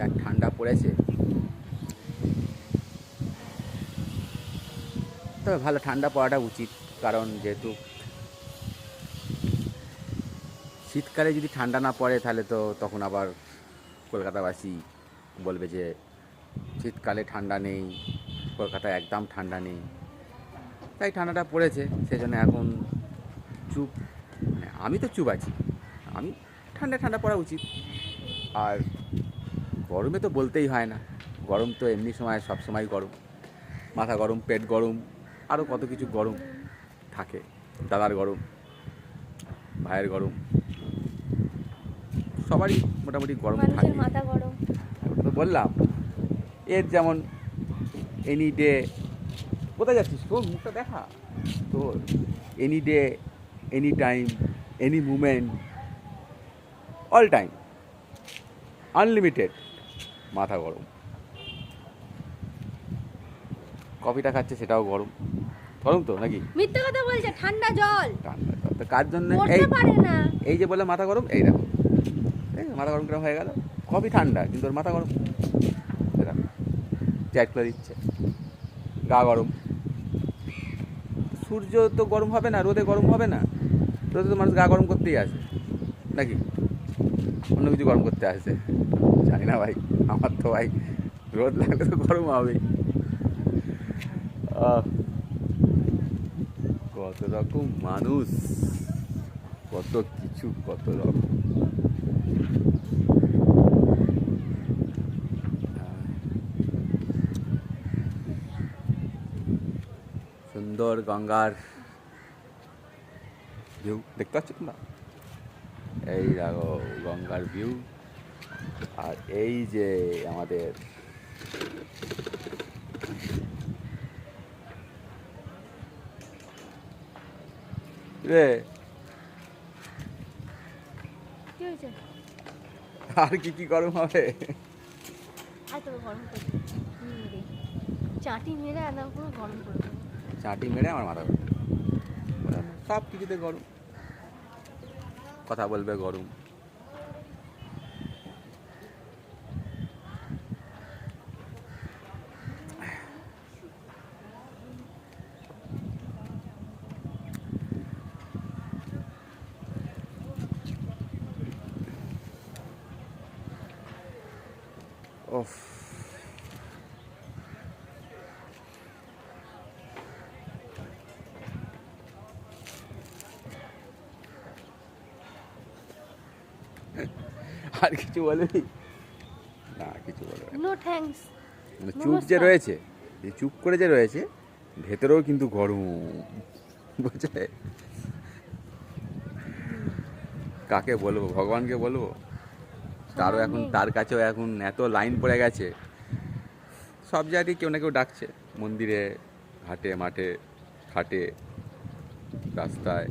যা ঠান্ডা পড়েছে। তবে ভালো, ঠান্ডা পড়াটা উচিত, কারণ যেহেতু শীতকালে যদি ঠান্ডা না পড়ে, তাহলে তো তখন আবার কলকাতাবাসী বলবে যে, শীতকালে ঠান্ডা নেই কলকাতায় একদম ঠান্ডা নেই। তাই ঠান্ডাটা পড়েছে সেই জন্য এখন চুপ মানে আমি তো চুপ আছি। আমি ঠান্ডা ঠান্ডা পড়া উচিত। আর গরমে তো বলতেই হয় না। গরম তো এমনি সময় সব সময় গরম। মাথা গরম পেট গরম আরও কত কিছু গরম থাকে। দাদার গরম ভাইয়ের গরম সবারই মোটামুটি গরম থাকে। ওটা তো বললাম এর যেমন এনি ডে কোথায় যাচ্ছিস তোর? মুখটা দেখা। তোর any day any time any moment all time unlimited মাথা গরম। কফিটা খাচ্ছে সেটাও গরম। গরম তো নাকি? মিথ্যে কথা বলছে ঠান্ডা জল। ঠান্ডা জল। তো কার জন্য? এই পারে না। এই যে বলে মাথা গরম এই দেখো। মাথা গরম কিরম হয়ে গেল? কফি ঠান্ডা কিন্তু ওর মাথা গরম। চ্যাট করে দিচ্ছে। গা গরম। সূর্য তো গরম হবে না রোদে গরম হবে না। রোদে তো মানুষ গা গরম করতেই আসে। নাকি? অন্য কিছু গরম করতে আসে। জানি না ভাই, আমার তো ভাই রোদ লাগলে তো গরম হবে কত রকম মানুষ, কত কিছু, কত রকম। সুন্দর গঙ্গার ভিউ দেখতে পাচ্ছ তোমরা? এই দেখো গঙ্গার ভিউ আর এই যে আমাদের রে। আর কি কি গরম হবে? চাটি মেরে আমার মাথা সব কিছুতে গরম। কথা বলবে গরম ওফ আর কিছু বলবি? না কিছু বলবে না। নো থ্যাঙ্কস মানে চুপ যে রয়েছে যে চুপ করে যে রয়েছে ভেতরেও কিন্তু গরম বুঝলে? কাকে বলব? ভগবানকে বলব? তারও এখন তার কাছেও এখন এত লাইন পড়ে গেছে। সব জায়গায় কেউ না কেউ ডাকছে। মন্দিরে ঘাটে মাঠে খাটে রাস্তায়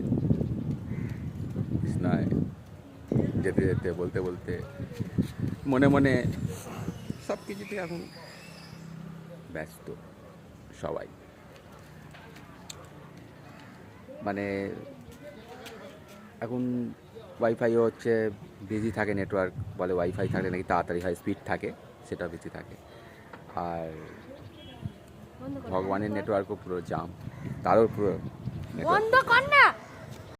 কৃষ্ণায়। যেতে যেতে, বলতে বলতে মনে মনে সব কিছুতে এখন ব্যস্ত সবাই। মানে এখন ওয়াইফাইও হচ্ছে বিজি থাকে নেটওয়ার্ক বলে ওয়াইফাই থাকলে নাকি তাড়াতাড়ি হয় স্পিড থাকে, সেটা বেশি থাকে। আর ভগবানের নেটওয়ার্কও পুরো জাম তারও পুরো বন্ধ কর না!